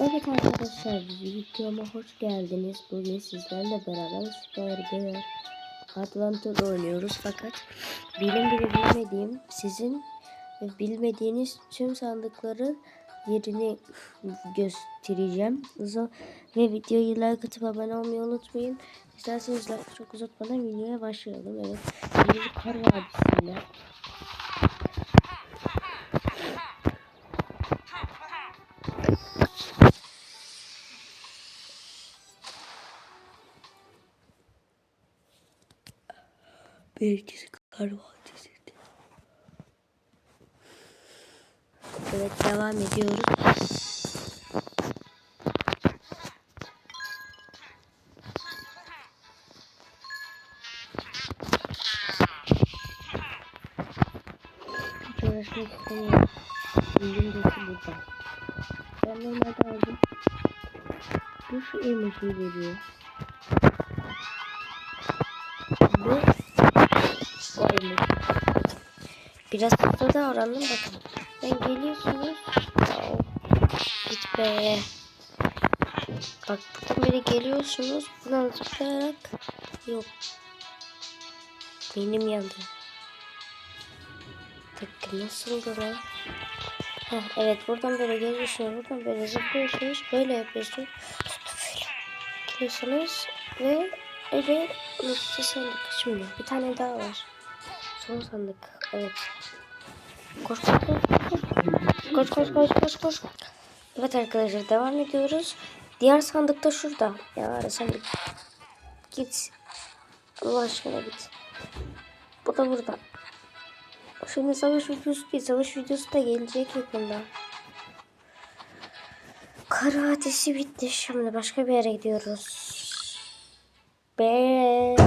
Evet arkadaşlar videoma hoş geldiniz. Bugün sizlerle beraber Super Bear Atlantis oynuyoruz fakat benim bile bilmediğim sizin bilmediğiniz tüm sandıkları yerini göstereceğim. Ve videoyu like atıp abone olmayı unutmayın. İsterseniz lafı çok uzatmadan videoya başlayalım. Evet. Bir kar vadisiyle. Belki kar vadisiydi. Evet devam ediyoruz. Uğraşmak istemiyorum. Elimdeki burada. Ben normalde. Bu şu emojiyi veriyor. Biraz hızlı davranın bakın. Ben geliyorsunuz. Git be. Bak buradan beri geliyorsunuz. Buradan zıplayarak. Yok. Benim yandı. Dakika nasıl lan? Evet buradan böyle geliyorsunuz. Buradan böyle zıplıyorsunuz. Böyle yapıyorsunuz. Geliyorsunuz. Ve öyle unuttu sandık. Şimdi bir tane daha var. Son sandık. Evet. Koş koş koş koş. Koş koş koş koş koş. Evet arkadaşlar devam ediyoruz. Diğer sandık da şurada. Ya sandık. Git. Allah aşkına git. Bu da burada. Şimdi savaş videosu değil. Savaş videosu da gelecek yakında. Kara ateşi bitti. Şimdi başka bir yere gidiyoruz. Be.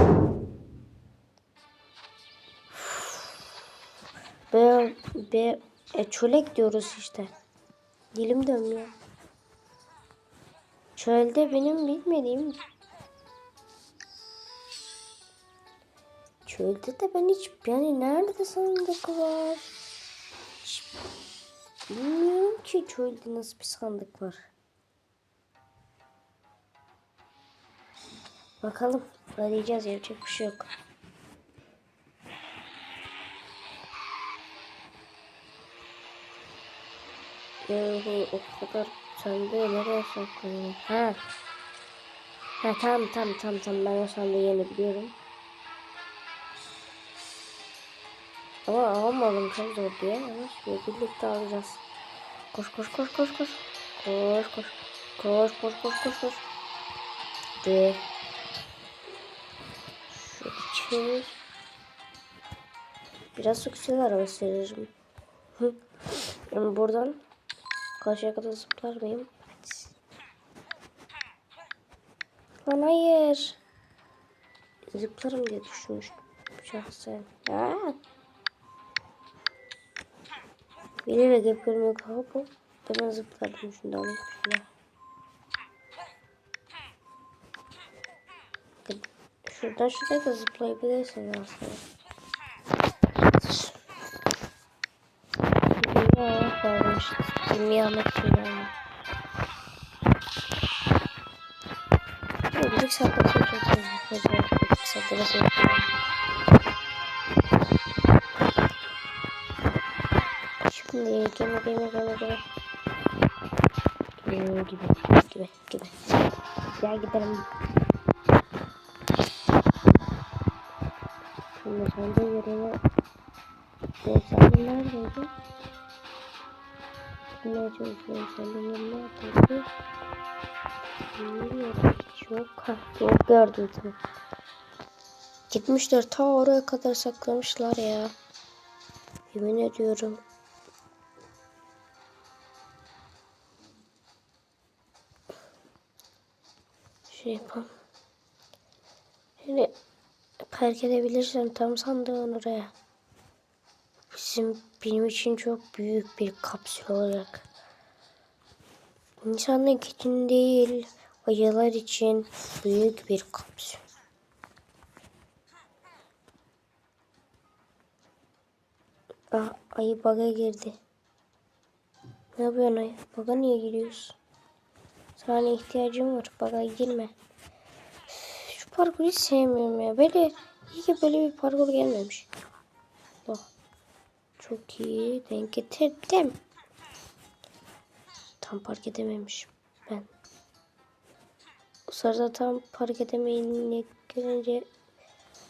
Be, e, çöle gidiyoruz işte. Dilim dönmüyor. Çölde benim bilmediğim Çölde de ben hiç yani nerede sandık var? Hiç bilmiyorum ki çölde nasıl bir sandık var. Bakalım arayacağız yapacak bir şey yok. Yahu o kadar sandığı nereye saklanıyor? Ha. Ha tamam tamam tamam tamam ben o sandığı yeni biliyorum. Ama almadım çok zor diye ama şimdi birlikte alacağız. Koş koş koş koş koş. Koş koş. Koş koş koş koş koş. De. Şu içeri. Biraz yüksel araba sürerim. Hı. Yani buradan karşıya kadar zıplar mıyım? Lan hayır. Zıplarım diye düşünmüştüm. Şahsen. Aa. Bilerek yapıyorum yok hop. Ben zıpladım şundan. Şuna. Şuradan şuraya da zıplayabilirsin aslında. Dünya yani. Bir saatte çekeceğim. Bir saatte yapıyorum? Şimdi gene gene gene gene. Gibi gibi gibi. Gel gidelim. Şimdi sen de yerine senin neredeydi? Ne çalışıyorum senin yerine atıldı. Bilmiyorum hiç yok. Ha yok gördüm tamam. Gitmişler ta oraya kadar saklamışlar ya. Yemin ediyorum. şey yapalım. Şimdi park edebilirsem tam sandığın oraya. Bizim benim için çok büyük bir kapsül olacak. İnsanlık için değil, ayılar için büyük bir kapsül. Ah, ayı baga girdi. Ne yapıyorsun ayı? Baga niye giriyorsun? Sana ihtiyacım var. Bana girme. Şu parkuru sevmiyorum ya. Böyle iyi ki böyle bir parkur gelmemiş. Çok iyi. Denk getirdim. Tam park edememişim ben. O sırada tam park edemeyince görünce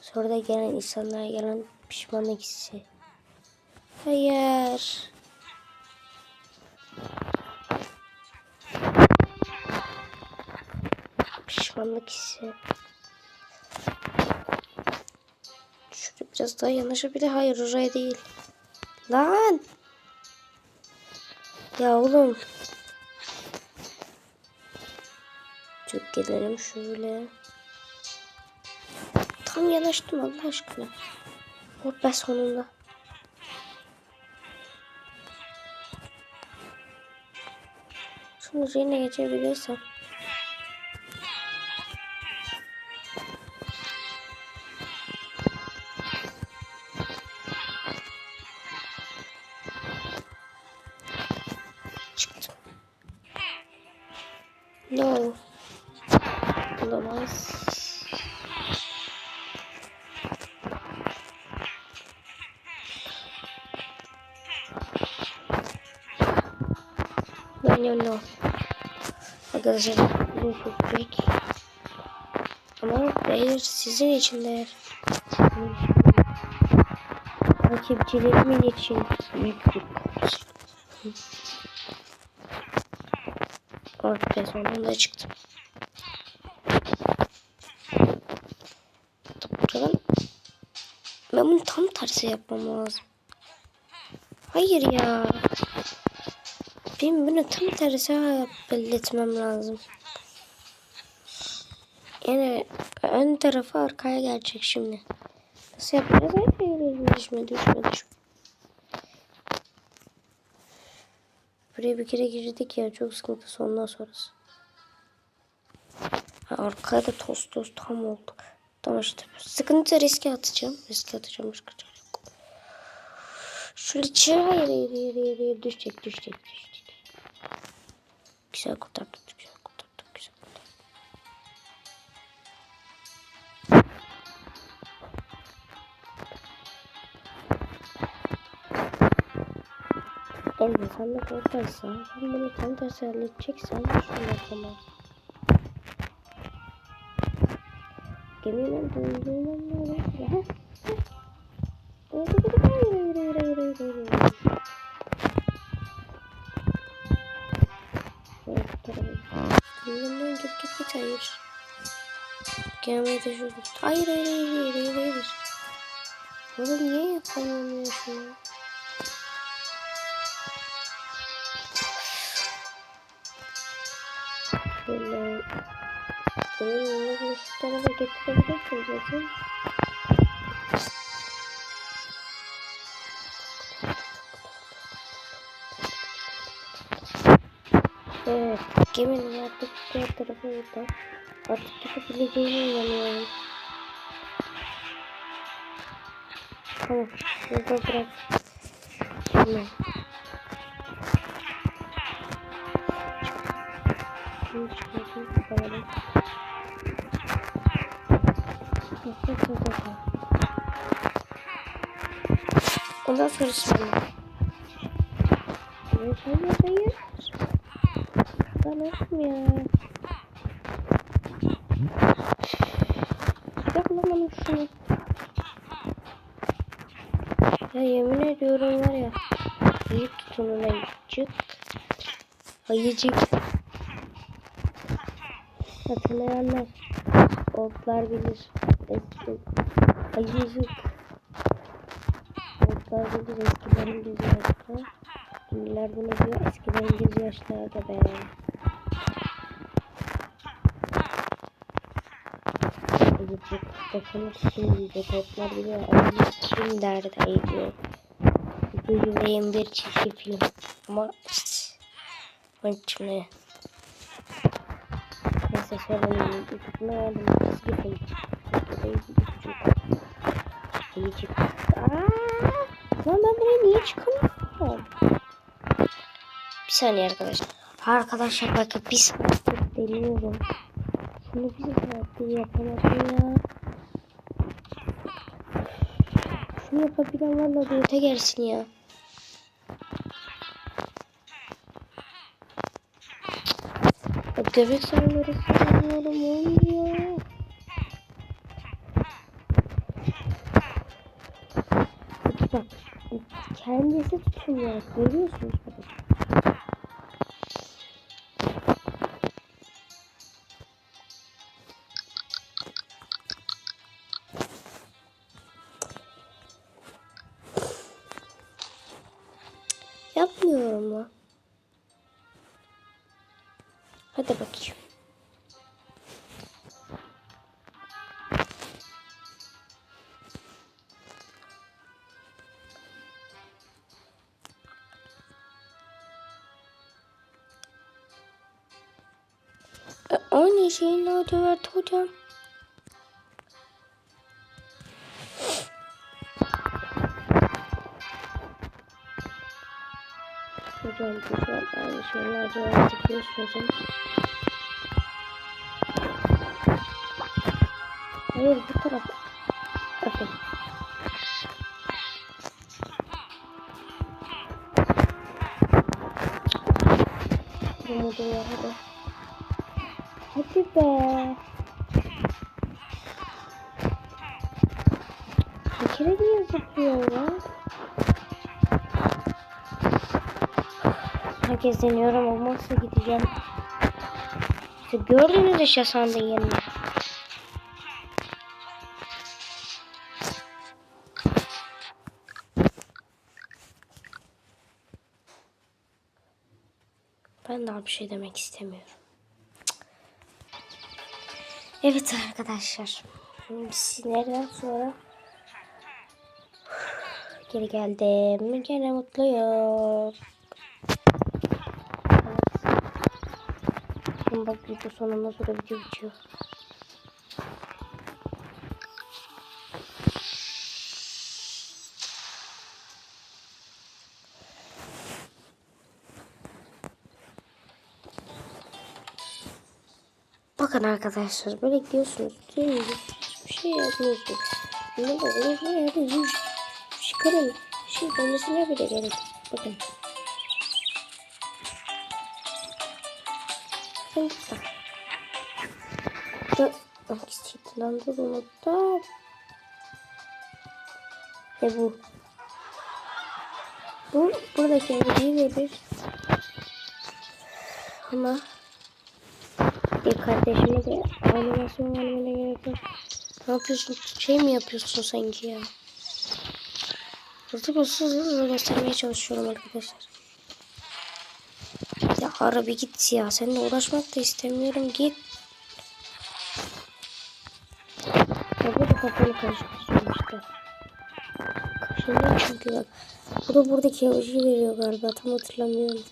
sonra da gelen insanlara gelen pişmanlık hissi. Hayır. Pişmanlık hissi. Şurada biraz daha yanaşabilir. Hayır oraya değil. Lan. Ya oğlum. Çok gelelim şöyle. Tam yanaştım Allah aşkına. Oh be sonunda. Şunu üzerine geçebilirsem. No. Olamaz. No no no. Arkadaşlar bu çok büyük. Ama hayır sizin için de. Takipçilerimin için büyük bir Be sonunda çıktım. Buradan ben bunu tam tersi yapmam lazım. Hayır ya. Benim bunu tam tersi belletmem lazım. Yani ön tarafı arkaya gelecek şimdi. Nasıl yapacağız? Hayır, düşme, düşme, düşme. Buraya bir kere girdik ya çok sıkıntı sondan sonrası. Ha, arkaya da toz toz tam oldu. Tamam işte. Sıkıntı riske atacağım. Riske atacağım. Çare yok. Şöyle çığ hayır hayır hayır hayır hayır. Düşecek düşecek düşecek. Güzel kurtardık. Güzel Evet sen de korkarsan sen bunu tam tersi halledeceksen şöyle yapamam. Geminin döndüğünden böyle. Heh. Hayır hayır hayır hayır hayır hayır hayır. Evet, tamam. Geminin git git git hayır. Gelmeye de şurada. Hayır hayır hayır hayır hayır hayır. Oğlum niye yapamıyorsun? Şöyle. Yanına şu tarafa getirebilirsiniz zaten. Evet. Geminin artık diğer tarafı burada. Artık yapabileceğime inanıyorum. Tamam. Burada bırak. Tamam. Şimdi yok, yok. Ondan sonra şimdi. Hayır, hayır, hayır. Tamam ya. Bırak lan bana şunu. Ya yemin ediyorum var ya. İyi tutun ulan. Çık. Ayıcık. Hatırlayanlar. Otlar bilir. Eski. Ayıcık. Otlar bilir eskilerin gözü yaşlı. Ünlüler bunu diyor eskilerin gözü yaşlarda be. Ayıcık. Bakalım kim diyecek. Otlar biliyor. Ayıcık kim derdi ayıcık. Duyulayım bir çizgi film. Ama ben şimdi YouTube'una yardım çizgi film. Ayıcık. Ayıcık. Aaa! Lan ben buraya niye çıkamıyorum? Bir saniye arkadaşlar. Arkadaşlar bakın bir saattir deniyorum. Şunu bir saattir yapamadım ya. Şunu yapabilen valla öte gelsin ya. Ya Göbek salları sanıyorum olmuyor. Bak kendisi tutunuyor. Görüyorsunuz Hadi bakayım. E, Aynı şeyin lacivert hocam. Hocam lacivert yapıyorsun hocam. Hayır bu tarafa. Bakın. Umudum var hadi. Hadi be. Bir kere niye zıplıyor ya? Herkes deniyorum olmazsa gideceğim. İşte gördüğünüz işte sandığın yerine. Ben daha bir şey demek istemiyorum. Evet arkadaşlar. Sinirden sonra geri geldim. Gene mutluyum. Şimdi bak video sonunda sonra video bitiyor. Bakın arkadaşlar böyle gidiyorsunuz. Değil Hiçbir şey yapmıyorsunuz. Ne mu ya? Yüz çıkarın. Şey dönmesine bile gerek. Bakın. Hangisi çıktılandı bunu da. Ve bu. Bu buradaki bilgiyi verir. Ama bir kardeşime de animasyon vermene gerek yok. Ne yapıyorsun? Şey mi yapıyorsun sanki ya? Hızlı hızlı hızlı göstermeye çalışıyorum arkadaşlar. Ara bir git ya. Seninle uğraşmak da istemiyorum. Git. Ya bu da kafanı karıştırıyorum işte. Kaşınıyor çünkü bak. Bu da buradaki emoji veriyor galiba. Tam hatırlamıyorum.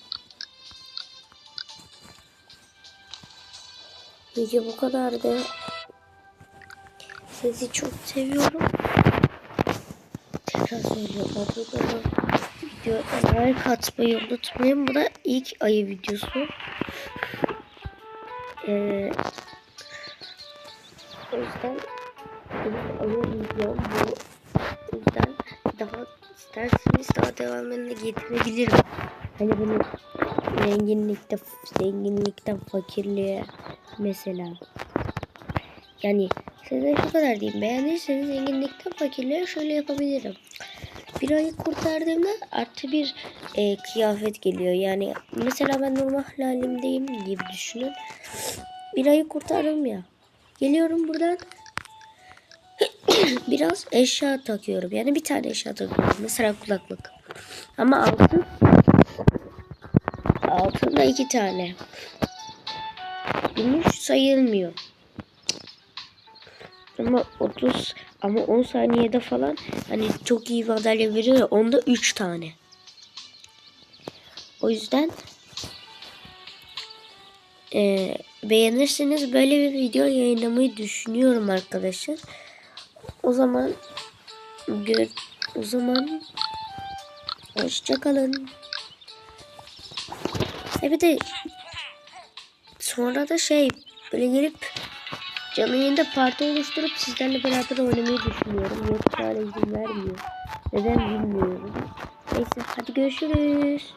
Video bu kadardı. Sizi çok seviyorum. Tekrar söylüyorum. Abone olun. Videoya like atmayı unutmayın. Bu da ilk ayı videosu. Ee, o yüzden ilk ayı videom bu. O yüzden daha isterseniz daha devamını getirebilirim. Hani bunu zenginlikte zenginlikten fakirliğe mesela. Yani size şu kadar diyeyim. Beğendiyseniz zenginlikten fakirliğe şöyle yapabilirim. Bir ayı kurtardığımda artı bir e, kıyafet geliyor. Yani mesela ben normal halimdeyim gibi düşünün. Bir ayı kurtardım ya. Geliyorum buradan. Biraz eşya takıyorum. Yani bir tane eşya takıyorum. Mesela kulaklık. Ama altın altında iki tane. Gümüş sayılmıyor. Ama 30 ama 10 saniyede falan hani çok iyi madalya veriyor ya onda 3 tane. O yüzden e, beğenirseniz böyle bir video yayınlamayı düşünüyorum arkadaşlar. O zaman gör, o zaman hoşça kalın. E bir de Sonra da şey böyle gelip canlı yayında parti oluşturup sizlerle beraber oynamayı düşünüyorum. Yoksa hala izin vermiyor. Neden bilmiyorum. Neyse hadi görüşürüz.